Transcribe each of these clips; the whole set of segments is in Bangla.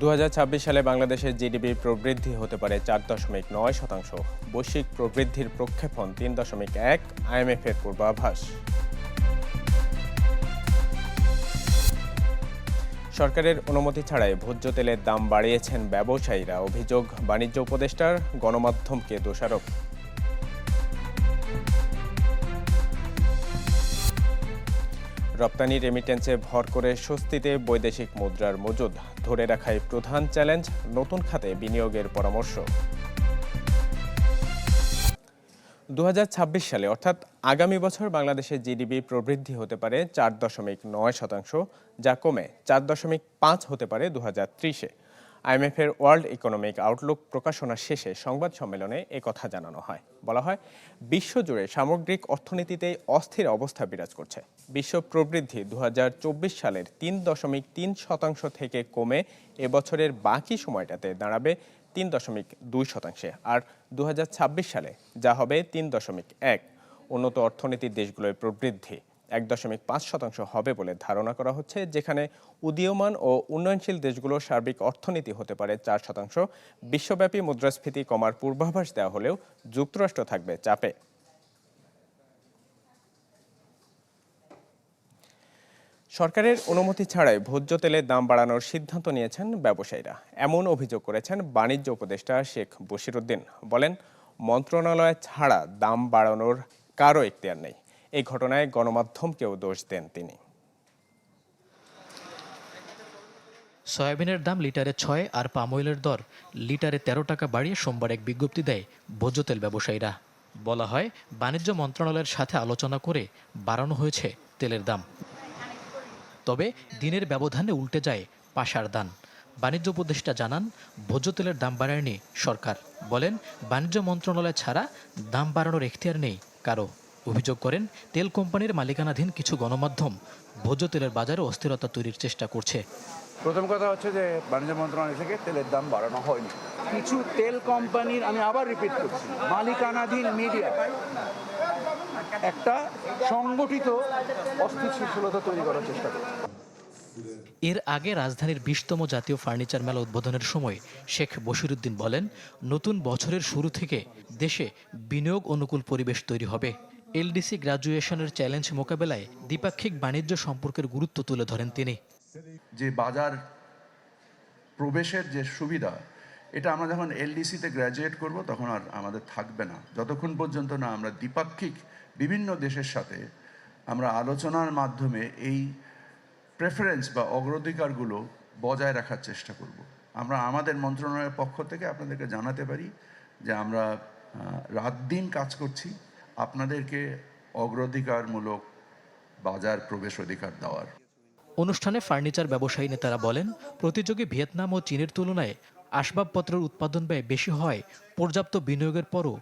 দু হাজার ছাব্বিশ সালে বাংলাদেশের জিডিপি প্রবৃদ্ধি হতে পারে চার দশমিক নয় শতাংশ। বৈশ্বিক প্রবৃদ্ধির প্রক্ষেপণ তিন দশমিক এক আইএমএফ এর পূর্বাভাস। সরকারের অনুমতি ছাড়াই ভোজ্য তেলের দাম বাড়িয়েছেন ব্যবসায়ীরা। অভিযোগ, বাণিজ্য উপদেষ্টার গণমাধ্যমকে দোষারোপ। রপ্তানি রেমিটেন্সে ভর করে স্বস্তিতে বৈদেশিক মুদ্রার মজুদ। ধরে রাখাই প্রধান চ্যালেঞ্জ নতুন খাতে বিনিয়োগের পরামর্শ। দু হাজার ছাব্বিশ সালে, অর্থাৎ আগামী বছর বাংলাদেশের জিডিপি প্রবৃদ্ধি হতে পারে চার দশমিক নয় শতাংশ, যা কমে চার দশমিক পাঁচ হতে পারে দু হাজার ত্রিশে। আইএমএফের ওয়ার্ল্ড ইকোনমিক আউটলুক প্রকাশনা শেষে সংবাদ সম্মেলনে একথা জানানো হয়। বলা হয়, বিশ্বজুড়ে সামগ্রিক অর্থনীতিতে অস্থির অবস্থা বিরাজ করছে। বিশ্ব প্রবৃদ্ধি দু হাজার চব্বিশ সালের তিন দশমিক তিন শতাংশ থেকে কমে এবছরের বাকি সময়টাতে দাঁড়াবে তিন দশমিক দুই শতাংশে। আর দু হাজার ছাব্বিশ সালে যা হবে তিন দশমিক এক। উন্নত অর্থনীতির দেশগুলোর প্রবৃদ্ধি। এক দশমিক পাঁচ শতাংশ হবে বলে ধারণা করা হচ্ছে, যেখানে উদীয়মান ও উন্নয়নশীল দেশগুলোর সার্বিক অর্থনীতি হতে পারে চার শতাংশ। বিশ্বব্যাপী মুদ্রাস্ফীতি কমার পূর্বাভাস দেওয়া হলেও যুক্তরাষ্ট্র থাকবে চাপে। সরকারের অনুমতি ছাড়াই ভোজ্য তেলের দাম বাড়ানোর সিদ্ধান্ত নিয়েছেন ব্যবসায়ীরা। এমন অভিযোগ করেছেন বাণিজ্য উপদেষ্টা শেখ বশিরুদ্দিন। বলেন, মন্ত্রণালয় ছাড়া দাম বাড়ানোর কারও এখতিয়ার নেই। এই ঘটনায় গণমাধ্যমকেও দোষ দেন তিনি। সয়াবিনের দাম লিটারে ছয় আর পাম অয়েলের দর লিটারে তেরো টাকা বাড়িয়ে সোমবার এক বিজ্ঞপ্তি দেয় ভোজ্য তেল ব্যবসায়ীরা। বলা হয়, বাণিজ্য মন্ত্রণালয়ের সাথে আলোচনা করে বাড়ানো হয়েছে তেলের দাম। তবে দিনের ব্যবধানে উল্টে যায় পাশার দান। বাণিজ্য উপদেষ্টা জানান, ভোজ্য তেলের দাম বাড়ায়নি সরকার। বলেন, বাণিজ্য মন্ত্রণালয় ছাড়া দাম বাড়ানোর এখতিয়ার নেই কারও। অভিযোগ করেন তেল কোম্পানির মালিকানাধীন কিছু গণমাধ্যম ভোজ্য তেলের বাজারে অস্থিরতা তৈরির চেষ্টা করছে। প্রথম কথা হচ্ছে যে বাণিজ্য মন্ত্রণালয় থেকে তেলের দাম বাড়ানো হয়নি। কিছু তেল কোম্পানির আমি আবার রিপিট করছি মালিকানাধীন মিডিয়া একটা সংগঠিত অস্থিতিশীলতা তৈরি করার চেষ্টা করছে। এর আগে রাজধানীর বিশতম জাতীয় ফার্নিচার মেলা উদ্বোধনের সময় শেখ বশিরুদ্দিন বলেন নতুন বছরের শুরু থেকে দেশে বিনিয়োগ অনুকূল পরিবেশ তৈরি হবে। এলডিসি গ্রাজুয়েশনের চ্যালেঞ্জ মোকাবেলায় দ্বিপাক্ষিক বাণিজ্য সম্পর্কের গুরুত্ব তুলে ধরেন তিনি। যে বাজার প্রবেশের যে সুবিধা, এটা আমরা যখন এলডিসিতে গ্র্যাজুয়েট করব তখন আর আমাদের থাকবে না। যতক্ষণ পর্যন্ত না আমরা দ্বিপাক্ষিক বিভিন্ন দেশের সাথে আমরা আলোচনার মাধ্যমে এই প্রেফারেন্স বা অগ্রাধিকারগুলো বজায় রাখার চেষ্টা করব। আমরা আমাদের মন্ত্রণালয়ের পক্ষ থেকে আপনাদেরকে জানাতে পারি যে আমরা রাত দিন কাজ করছি। আপনাদেরকে অগ্রাধিকারমূলক বাজার প্রবেশ অধিকার দেওয়ার। অনুষ্ঠানে ফার্নিচার ব্যবসায়ী নেতারা বলেন প্রতিযোগী ভিয়েতনাম ও চীনের তুলনায় আসবাবপত্রের উৎপাদন ব্যয় বেশি হয় পর্যাপ্ত বিনিয়োগের পরও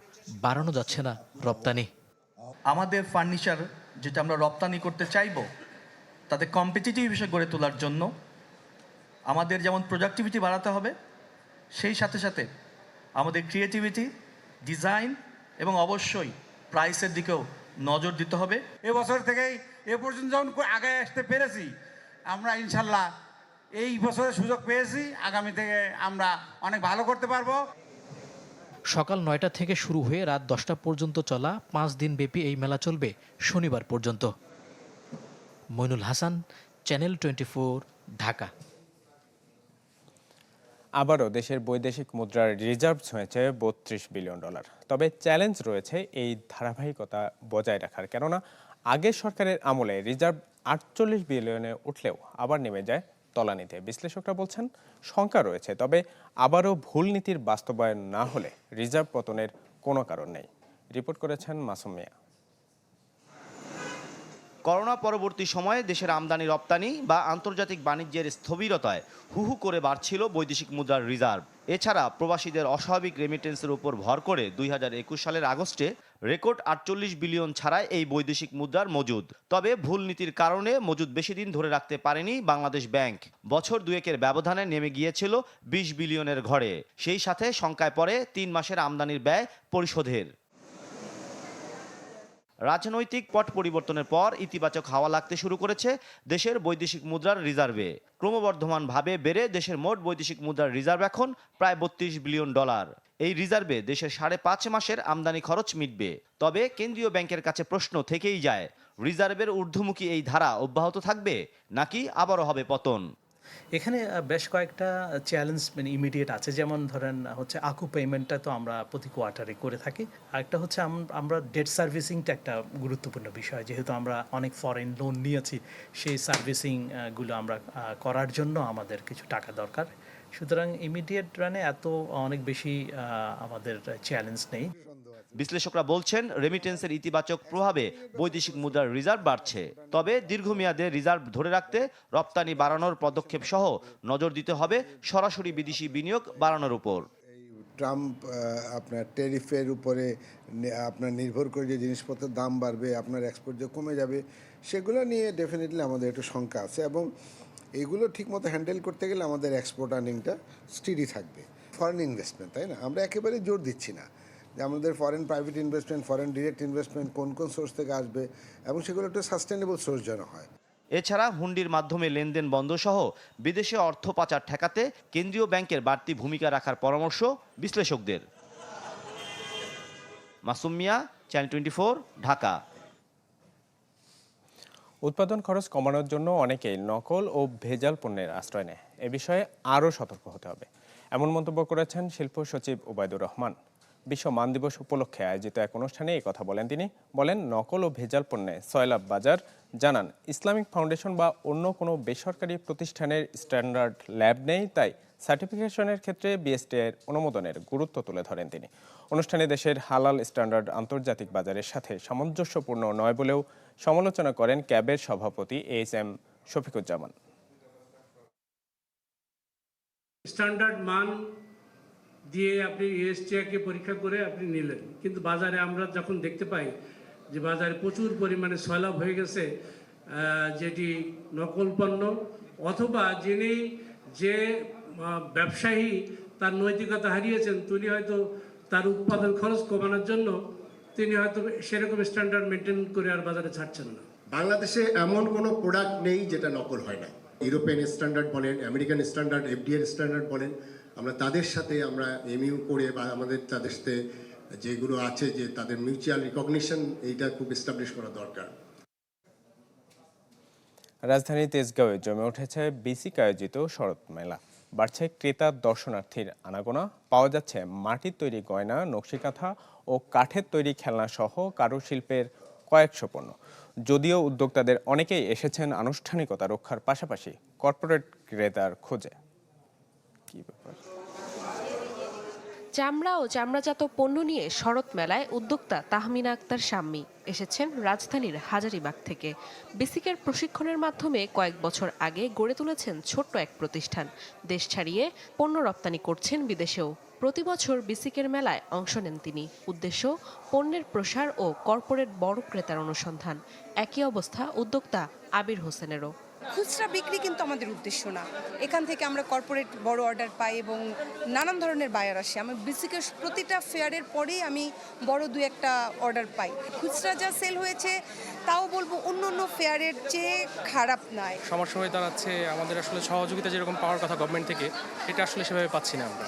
বাড়ানো যাচ্ছে না রপ্তানি। আমাদের ফার্নিচার যেটা আমরা রপ্তানি করতে চাইব তাতে কম্পিটিটিভ হিসেবে গড়ে তোলার জন্য আমাদের যেমন প্রোডাক্টিভিটি বাড়াতে হবে সেই সাথে সাথে আমাদের ক্রিয়েটিভিটি ডিজাইন এবং অবশ্যই প্রাইসের দিকেও নজর দিতে হবে। এবছর থেকেই এ পর্যন্ত যখন আগায় আসতে পেরেছি আমরা ইনশাল্লাহ এই বছরের সুযোগ পেয়েছি। আগামী থেকে আমরা অনেক ভালো করতে পারব। সকাল নয়টা থেকে শুরু হয়ে রাত দশটা পর্যন্ত চলা পাঁচ দিন ব্যাপী এই মেলা চলবে শনিবার পর্যন্ত। Moinul Hasan channel twenty Dhaka. আবারও দেশের বৈদেশিক মুদ্রার রিজার্ভ ছুঁয়েছে বত্রিশ বিলিয়ন ডলার। তবে চ্যালেঞ্জ রয়েছে এই ধারাবাহিকতা বজায় রাখার, কেননা আগের সরকারের আমলে রিজার্ভ আটচল্লিশ বিলিয়নে উঠলেও আবার নেমে যায় তলানিতে। বিশ্লেষকরা বলছেন, শঙ্কা রয়েছে, তবে আবারও ভুল নীতির বাস্তবায়ন না হলে রিজার্ভ পতনের কোনো কারণ নেই। রিপোর্ট করেছেন মাসুম মিয়া। করোনা পরবর্তী সময়ে দেশের আমদানি, রপ্তানি বা আন্তর্জাতিক বাণিজ্যের স্থবিরতায় হুহু করে বাড়ছিল বৈদেশিক মুদ্রার রিজার্ভ। এছাড়া প্রবাসীদের অস্বাভাবিক রেমিটেন্সের উপর ভর করে দুই হাজার একুশ সালের আগস্টে রেকর্ড আটচল্লিশ বিলিয়ন ছাড়ায় এই বৈদেশিক মুদ্রার মজুদ। তবে ভুল নীতির কারণে মজুদ বেশি দিন ধরে রাখতে পারেনি বাংলাদেশ ব্যাংক। বছর দুয়েকের ব্যবধানে নেমে গিয়েছিল বিশ বিলিয়নের ঘরে। সেই সাথে শঙ্কায় পড়ে তিন মাসের আমদানির ব্যয় পরিশোধের। রাজনৈতিক পট পরিবর্তনের পর ইতিবাচক হাওয়া লাগতে শুরু করেছে দেশের বৈদেশিক মুদ্রার রিজার্ভে। ক্রমবর্ধমানভাবে বেড়ে দেশের মোট বৈদেশিক মুদ্রার রিজার্ভ এখন প্রায় বত্রিশ বিলিয়ন ডলার। এই রিজার্ভে দেশের সাড়ে পাঁচ মাসের আমদানি খরচ মিটবে। তবে কেন্দ্রীয় ব্যাংকের কাছে প্রশ্ন থেকেই যায়, রিজার্ভের ঊর্ধ্বমুখী এই ধারা অব্যাহত থাকবে নাকি আবারও হবে পতন? এখানে বেশ কয়েকটা চ্যালেঞ্জ মানে ইমিডিয়েট আছে। যেমন ধরেন হচ্ছে আকু পেমেন্টটা তো আমরা প্রতি কোয়ার্টারে করে থাকি। আরেকটা হচ্ছে আম- আমরা ডেট সার্ভিসিংটা একটা গুরুত্বপূর্ণ বিষয়। যেহেতু আমরা অনেক ফরেন লোন নিয়েছি, সেই সার্ভিসিংগুলো আমরা করার জন্য আমাদের কিছু টাকা দরকার। সুতরাং ইমিডিয়েট রানে এত অনেক বেশি আমাদের চ্যালেঞ্জ নেই। বিশ্লেষকরা বলছেন রেমিটেন্সের ইতিবাচক প্রভাবে বৈদেশিক মুদ্রার রিজার্ভ বাড়ছে। তবে দীর্ঘমেয়াদে রিজার্ভ ধরে রাখতে রপ্তানি বাড়ানোর পদক্ষেপ সহ নজর দিতে হবে সরাসরি বিদেশি বিনিয়োগ বাড়ানোর উপর। ট্রাম্প আপনার ট্যারিফের উপরে আপনার নির্ভর করে যে জিনিসপত্রের দাম বাড়বে আপনার এক্সপোর্ট যে কমে যাবে সেগুলো নিয়ে ডেফিনেটলি আমাদের একটু শঙ্কা আছে। এবং এগুলো ঠিকমতো হ্যান্ডেল করতে গেলে আমাদের এক্সপোর্ট আর্নিংটা স্টিডি থাকবে। ফরেন ইনভেস্টমেন্ট তাই না? আমরা একেবারে জোর দিচ্ছি না যে আমাদের foreign private investment foreign direct investment কোন কোন সোর্স থেকে আসবে এবং সেগুলো একটা সাস্টেনেবল সোর্স যেন হয়। এছাড়া হুন্ডির মাধ্যমে লেনদেন বন্ধ সহ বিদেশে অর্থ পাচার ঠেকাতে কেন্দ্রীয় ব্যাংকের বাড়তি ভূমিকা রাখার পরামর্শ বিশ্লেষকদের। Masumiya channel twenty Dhaka. উৎপাদন খরচ কমানোর জন্য অনেকেই নকল ও ভেজাল পণ্যের আশ্রয় নেয়। এ বিষয়ে আরও সতর্ক হতে হবে। এমন মন্তব্য করেছেন শিল্প সচিব ওবায়দুর রহমান। বিশ্ব মান দিবস উপলক্ষে আয়োজিত এক অনুষ্ঠানে এই কথা বলেন তিনি। বলেন, নকল ও ভেজাল পণ্যে সয়লাভ বাজার, জানান, ইসলামিক ফাউন্ডেশন বা অন্য কোনো বেসরকারি প্রতিষ্ঠানের স্ট্যান্ডার্ড ল্যাব নেই, তাই সার্টিফিকেশনের ক্ষেত্রে বিএসটি এর অনুমোদনের গুরুত্ব তুলে ধরেন তিনি। অনুষ্ঠানে দেশের হালাল স্ট্যান্ডার্ড আন্তর্জাতিক বাজারের সাথে সামঞ্জস্যপূর্ণ নয় বলেও সমালোচনা করেন ক্যাবের সভাপতি এইচ এম শফিকুজ্জামান। স্ট্যান্ডার্ড মান দিয়ে আপনি ইএসটিআকে পরীক্ষা করে আপনি নিলেন। কিন্তু বাজারে আমরা যখন দেখতে পাই যে বাজারে প্রচুর পরিমাণে সয়লাভ হয়ে গেছে যেটি নকল পণ্য, অথবা যিনি যে ব্যবসায়ী তার নৈতিকতা হারিয়েছেন তিনি হয়তো তার উৎপাদন খরচ কমানোর জন্য তিনি হয়তো সেরকম স্ট্যান্ডার্ড মেনটেন করে আর বাজারে ছাড়ছেন না। বাংলাদেশে এমন কোনো প্রোডাক্ট নেই যেটা নকল হয় না। ইউরোপিয়ান স্ট্যান্ডার্ড বলেন আমেরিকান স্ট্যান্ডার্ড এফডিএর স্ট্যান্ডার্ড বলেন আমরা তাদের সাথে আমরা এমইউ করে বা আমাদের তাদের সাথে যেগুলো আছে যে তাদের মিউচুয়াল রিকগনিশন এইটা খুব এস্টাবলিশ করা দরকার। রাজধানী তেজগাঁওয়ে জমে উঠেছে বিসিক আয়োজিত শরৎ মেলা। বাড়ছে ক্রেতা দর্শনার্থীর আনাগোনা। পাওয়া যাচ্ছে মাটির তৈরি গয়না, নকশিকাঁথা ও কাঠের তৈরি খেলনা সহ কারুশিল্পের কয়েকশো পণ্য। যদিও উদ্যোক্তাদের অনেকেই এসেছেন আনুষ্ঠানিকতা রক্ষার পাশাপাশি কর্পোরেট ক্রেতার খোঁজে। কি ব্যাপার? চামড়া ও চামড়াজাত পণ্য নিয়ে শরৎ মেলায় উদ্যোক্তা তাহমিনা আক্তার শাম্মী এসেছেন রাজধানীর হাজারিবাগ থেকে। বেসিকের প্রশিক্ষণের মাধ্যমে কয়েক বছর আগে গড়ে তুলেছেন ছোট্ট এক প্রতিষ্ঠান। দেশ ছাড়িয়ে পণ্য রপ্তানি করছেন বিদেশেও। প্রতি বছর বিসিকের মেলায় অংশ নেন তিনি। উদ্দেশ্য, পণ্যের প্রসার ও কর্পোরেট বড় ক্রেতার অনুসন্ধান। একই অবস্থা উদ্যোক্তা আবির হোসেনেরও। খুচরা বিক্রি কিন্তু আমাদের উদ্দেশ্য না। এখান থেকে আমরা কর্পোরেট বড় অর্ডার পাই এবং নানান ধরনের বায়ার আসে। আমি বেসিকের প্রতিটা ফেয়ারের পরেই আমি বড় দু একটা অর্ডার পাই। খুচরা যা সেল হয়েছে, তাও বলব অন্য অন্য ফেয়ারের চেয়ে খারাপ নয়। সমস্যা হয়ে দাঁড়াচ্ছে, আমাদের আসলে সহযোগিতা যেরকম পাওয়ার কথা গভর্নমেন্ট থেকে এটা আসলে সেভাবে পাচ্ছি না আমরা।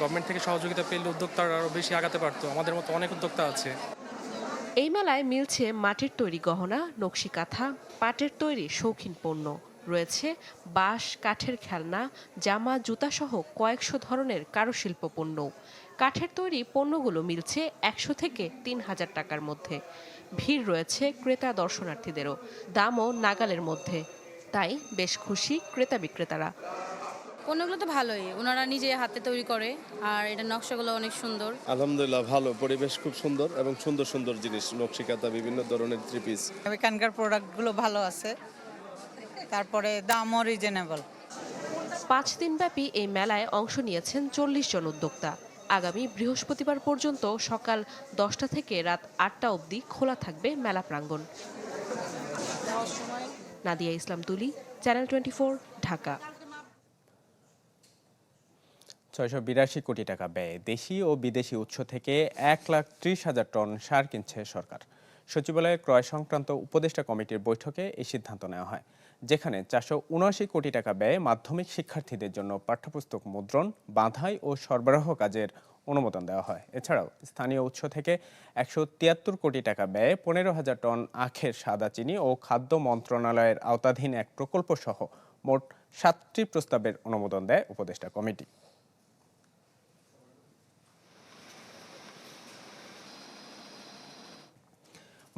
গভর্নমেন্ট থেকে সহযোগিতা পেলে উদ্যোক্তারা আরও বেশি আগাতে পারতো। আমাদের মতো অনেক উদ্যোক্তা আছে। এই মেলায় মিলছে মাটির তৈরি গহনা, নকশি কাঁথা, পাটের তৈরি শৌখিন পণ্য। রয়েছে বাঁশ, কাঠের খেলনা, জামা জুতাসহ কয়েকশো ধরনের কারুশিল্প পণ্য। কাঠের তৈরি পণ্যগুলো মিলছে একশো থেকে তিন হাজার টাকার মধ্যে। ভিড় রয়েছে ক্রেতা দর্শনার্থীদেরও। দামও নাগালের মধ্যে। তাই বেশ খুশি ক্রেতা বিক্রেতারা। পণ্যগুলো তো ভালোই। ওনারা নিজে হাতে তৈরি করে আর এটা নকশাগুলো অনেক সুন্দর। আলহামদুলিল্লাহ ভালো পরিবেশ খুব সুন্দর এবং সুন্দর সুন্দর জিনিস নকশিকাতা বিভিন্ন ধরনের থ্রি পিস এখানকার প্রোডাক্টগুলো ভালো আছে। তারপরে দামও রিজনেবল পাঁচ দিনব্যাপী এই মেলায় অংশ নিয়েছেন চল্লিশ জন উদ্যোক্তা। আগামী বৃহস্পতিবার পর্যন্ত সকাল দশটা থেকে রাত আটটা অবধি খোলা থাকবে মেলা প্রাঙ্গণ। নাদিয়া ইসলাম তুলি চ্যানেল টোয়েন্টি ঢাকা। ছয়শো বিরাশি কোটি টাকা ব্যয়ে দেশি ও বিদেশি উৎস থেকে এক লাখ ত্রিশ হাজার টন সার কিনছে সরকার। সচিবালয়ে ক্রয় সংক্রান্ত উপদেষ্টা কমিটির বৈঠকে এই সিদ্ধান্ত নেওয়া হয়, যেখানে চারশো উনআশি কোটি টাকা ব্যয়ে মাধ্যমিক শিক্ষার্থীদের জন্য পাঠ্যপুস্তক মুদ্রণ, বাঁধাই ও সরবরাহ কাজের অনুমোদন দেওয়া হয়। এছাড়াও স্থানীয় উৎস থেকে একশো তিয়াত্তর কোটি টাকা ব্যয়ে পনেরো হাজার টন আখের সাদা চিনি ও খাদ্য মন্ত্রণালয়ের আওতাধীন এক প্রকল্প সহ মোট সাতটি প্রস্তাবের অনুমোদন দেয় উপদেষ্টা কমিটি।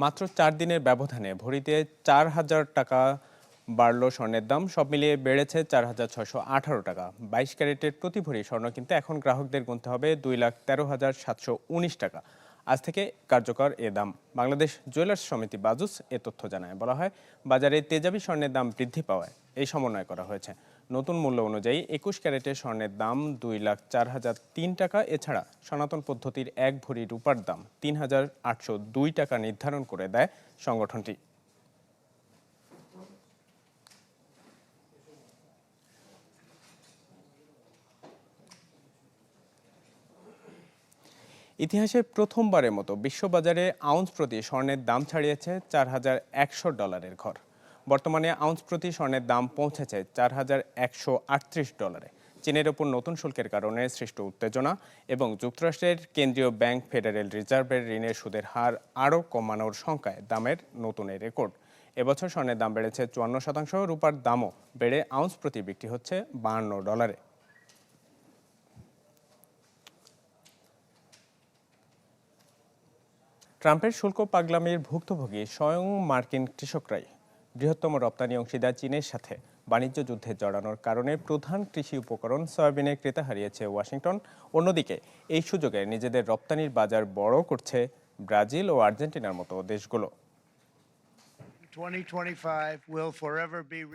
মাত্র চার দিনের ব্যবধানে ভরিতে চার হাজার টাকা বাড়লো স্বর্ণের দাম। সব মিলিয়ে বেড়েছে চার হাজার ছশো আঠারো টাকা। বাইশ ক্যারেটের প্রতি ভরি স্বর্ণ কিনতে এখন গ্রাহকদের গুনতে হবে দুই লাখ তেরো হাজার সাতশো উনিশ টাকা। আজ থেকে কার্যকর এ দাম। বাংলাদেশ জুয়েলার্স সমিতি বাজুস এ তথ্য জানায়। বলা হয়, বাজারে তেজাবি স্বর্ণের দাম বৃদ্ধি পাওয়ায় এই সমন্বয় করা হয়েছে। নতুন মূল্য অনুযায়ী একুশ ক্যারেটের স্বর্ণের দাম দুই লাখ চার হাজার তিন টাকা। এছাড়া সনাতন পদ্ধতির এক ভরি রূপার দাম তিন হাজার আটশো দুই টাকা নির্ধারণ করে দেয় সংগঠনটি। ইতিহাসে প্রথমবারের মতো বিশ্ববাজারে আউন্স প্রতি স্বর্ণের দাম ছাড়িয়েছে চার হাজার একশো ডলারের ঘর। বর্তমানে আউন্স প্রতি স্বর্ণের দাম পৌঁছেছে চার হাজার একশো আটত্রিশ ডলারে। চীনের ওপর নতুন শুল্কের কারণে সৃষ্ট উত্তেজনা এবং যুক্তরাষ্ট্রের কেন্দ্রীয় ব্যাংক ফেডারেল রিজার্ভের ঋণের সুদের হার আরও কমানোর সংখ্যায় দামের নতুন এই রেকর্ড। এবছর স্বর্ণের দাম বেড়েছে চুয়ান্ন শতাংশ, রূপার দামও বেড়ে আউন্স প্রতি বিক্রি হচ্ছে বাহান্ন ডলারে। ট্রাম্পের শুল্ক পাগলামির ভুক্তভোগী স্বয়ং মার্কিন কৃষকরাই বৃহত্তম রপ্তানি অংশীদার চীনের সাথে বাণিজ্য যুদ্ধে জড়ানোর কারণে প্রধান কৃষি উপকরণ সয়াবিনের ক্রেতা হারিয়েছে ওয়াশিংটন। অন্যদিকে, এই সুযোগে নিজেদের রপ্তানির বাজার বড় করছে ব্রাজিল ও আর্জেন্টিনার মতো দেশগুলো।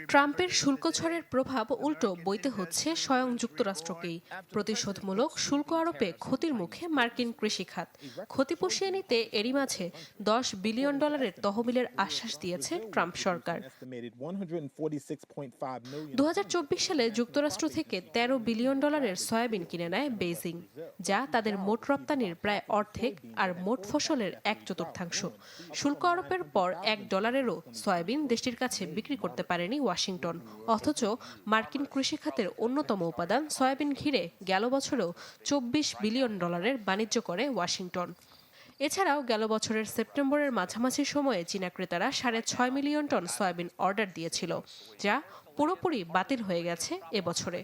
ট্রাম্পের শুল্ক ছাড়ের প্রভাব উল্টো বইতে হচ্ছে স্বয়ং যুক্তরাষ্ট্রকেই। প্রতিশোধমূলক শুল্ক আরোপে ক্ষতির মুখে মার্কিন কৃষিখাত। ক্ষতি পুষিয়ে নিতে এরই মাঝে দশ বিলিয়ন ডলারের তহবিলের আশ্বাস দিয়েছে ট্রাম্প সরকার। দু সালে যুক্তরাষ্ট্র থেকে ১৩ বিলিয়ন ডলারের সয়াবিন কিনে নেয় বেইজিং যা তাদের মোট রপ্তানির প্রায় অর্ধেক আর মোট ফসলের এক চতুর্থাংশ। শুল্ক আরোপের পর এক ডলারেরও সয়াবিন দেশটির কাছে বিক্রি করতে পারেনি ওয়াশিংটন। অথচ মার্কিন কৃষি খাতের অন্যতম উপাদান সয়াবিন ঘিরে গেল বছরেও চব্বিশ বিলিয়ন ডলারের বাণিজ্য করে ওয়াশিংটন। এছাড়াও গেল বছরের সেপ্টেম্বরের মাঝামাঝি সময়ে চীনা ক্রেতারা সাড়ে ছয় মিলিয়ন টন সয়াবিন অর্ডার দিয়েছিল যা পুরোপুরি বাতিল হয়ে গেছে এবছরে।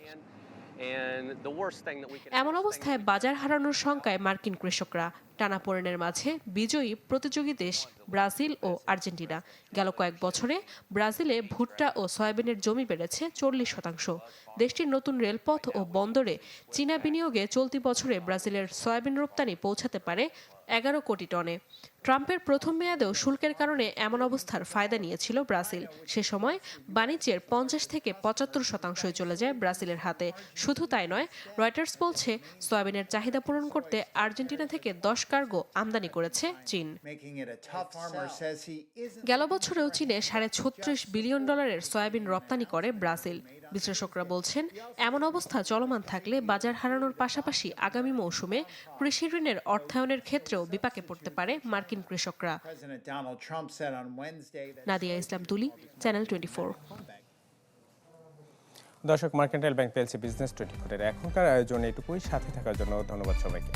এমন অবস্থায় বাজার হারানোর শঙ্কায় মার্কিন কৃষকরা টানাপোড়েনের মাঝে বিজয়ী প্রতিযোগী দেশ ব্রাজিল ও আর্জেন্টিনা। গেল কয়েক বছরে ব্রাজিলে ভুট্টা ও সয়াবিনের জমি বেড়েছে চল্লিশ শতাংশ। দেশটির নতুন রেলপথ ও বন্দরে চীনা বিনিয়োগে চলতি বছরে ব্রাজিলের সয়াবিন রপ্তানি পৌঁছাতে পারে এগারো কোটি টনে। ট্রাম্পের প্রথম মেয়াদেও শুল্কের কারণে এমন অবস্থার ফায়দা নিয়েছিল ব্রাজিল। সে সময় বাণিজ্যের পঞ্চাশ থেকে পঁচাত্তর শতাংশই চলে যায় ব্রাজিলের হাতে। শুধু তাই নয়, রয়টার্স বলছে, সয়াবিনের চাহিদা পূরণ করতে আর্জেন্টিনা থেকে দশ কার্গো আমদানি করেছে চীন। গেল বছরেও চীনে সাড়ে ছত্রিশ বিলিয়ন ডলারের সয়াবিন রপ্তানি করে ব্রাজিল। বিশ্লেষকরা বলছেন এমন অবস্থা চলমান থাকলে বাজার হারানোর পাশাপাশি আগামী মৌসুমে কৃষি ঋণের অর্থায়নের ক্ষেত্রেও বিপাকে পড়তে পারে মার্কিন কৃষকরা। নাদিয়া ইসলাম তুলি চ্যানেল টোয়েন্টি দর্শক মার্কেন্টাইল ব্যাংক পেলসি বিজনেস টোয়েন্টি ফোরের এখনকার আয়োজন এটুকুই। সাথে থাকার জন্য ধন্যবাদ সবাইকে।